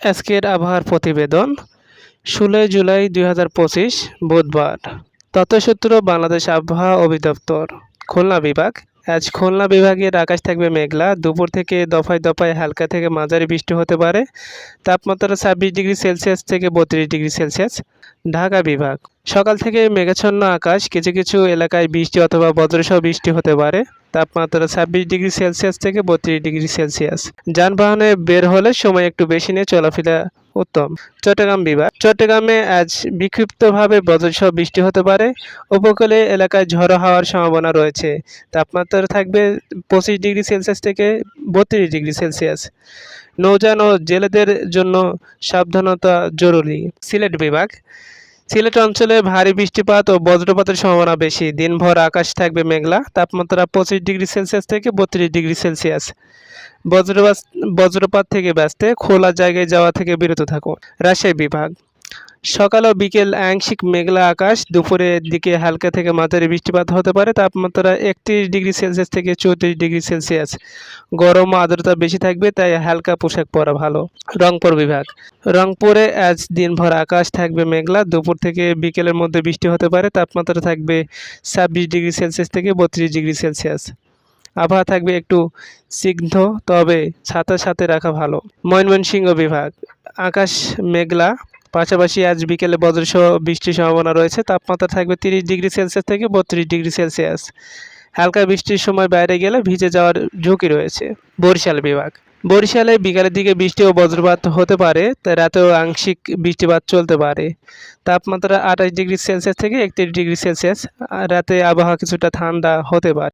আজকের আবহাওয়ার প্রতিবেদন, ষোলোই জুলাই দুই হাজার পঁচিশ, বুধবার। তথ্যসূত্র, বাংলাদেশ আবহাওয়া অধিদপ্তর। খুলনা বিভাগ, আজ খুলনা বিভাগের আকাশ থাকবে মেঘলা, দুপুর থেকে দফায় দফায় হালকা থেকে মাঝারি বৃষ্টি হতে পারে। তাপমাত্রা ছাব্বিশ ডিগ্রি সেলসিয়াস থেকে বত্রিশ ডিগ্রি সেলসিয়াস। ঢাকা বিভাগ। সকাল থেকে মেঘাচ্ছন্ন আকাশ, কিছু কিছু এলাকায় বৃষ্টি অথবা বজ্রসহ বৃষ্টি হতে পারে। তাপমাত্রা ছাব্বিশ ডিগ্রি সেলসিয়াস থেকে বত্রিশ ডিগ্রি সেলসিয়াস। যানবাহনে বের হলে সময় একটু বেশি নিয়ে চলাফেরা উত্তম। চট্টগ্রাম বিভাগ। চট্টগ্রামে আজ বিক্ষিপ্তভাবে বজ্রসহ বৃষ্টি হতে পারে। উপকূলে এলাকায় ঝড়ো হওয়ার সম্ভাবনা রয়েছে। তাপমাত্রা থাকবে পঁচিশ ডিগ্রি সেলসিয়াস থেকে বত্রিশ ডিগ্রি সেলসিয়াস। নৌযান ও জেলেদের জন্য সাবধানতা জরুরি। সিলেট বিভাগ। সিলেট অঞ্চলে ভারী বৃষ্টিপাত ও বজ্রপাতের সম্ভাবনা বেশি। দিনভর আকাশ থাকবে মেঘলা, তাপমাত্রা পঁচিশ ডিগ্রি সেলসিয়াস থেকে বত্রিশ ডিগ্রি সেলসিয়াস। বজ্রপাত বজ্রপাত থেকে বাঁচতে খোলা জায়গায় যাওয়া থেকে বিরত থাকুন। রাজশাহী বিভাগ। সকাল ও বিকেল আংশিক মেঘলা আকাশ, দুপুরের দিকে হালকা থেকে মাঝারি বৃষ্টিপাত হতে পারে, তাপমাত্রা একত্রিশ ডিগ্রি সেলসিয়াস থেকে চৌত্রিশ ডিগ্রি সেলসিয়াস। গরম আর্দ্রতা বেশি থাকবে, তাই হালকা পোশাক পরা ভালো। রংপুর বিভাগ। রংপুরে আজ দিনভর আকাশ থাকবে মেঘলা, দুপুর থেকে বিকেলের মধ্যে বৃষ্টি হতে পারে, তাপমাত্রা থাকবে ছাব্বিশ ডিগ্রি সেলসিয়াস থেকে বত্রিশ ডিগ্রি সেলসিয়াস। আবহাওয়া থাকবে একটু স্নিগ্ধ তবে ছাতার সাথে রাখা ভালো। ময়মনসিংহ বিভাগ। আকাশ মেঘলা পাশাপাশি আজ বিকেলে বজ্রসহ বৃষ্টির সম্ভাবনা রয়েছে। তাপমাত্রা থাকবে তিরিশ ডিগ্রি সেলসিয়াস থেকে বত্রিশ ডিগ্রি সেলসিয়াস। হালকা বৃষ্টির সময় বাইরে গেলে ভিজে যাওয়ার ঝুঁকি রয়েছে। বরিশাল বিভাগ। বরিশালে বিকালের দিকে বৃষ্টি ও বজ্রপাত হতে পারে রাতেও আংশিক বৃষ্টিপাত চলতে পারে। তাপমাত্রা আঠাশ ডিগ্রি সেলসিয়াস থেকে একত্রিশ ডিগ্রি সেলসিয়াস। রাতে আবহাওয়া কিছুটা ঠান্ডা হতে পারে।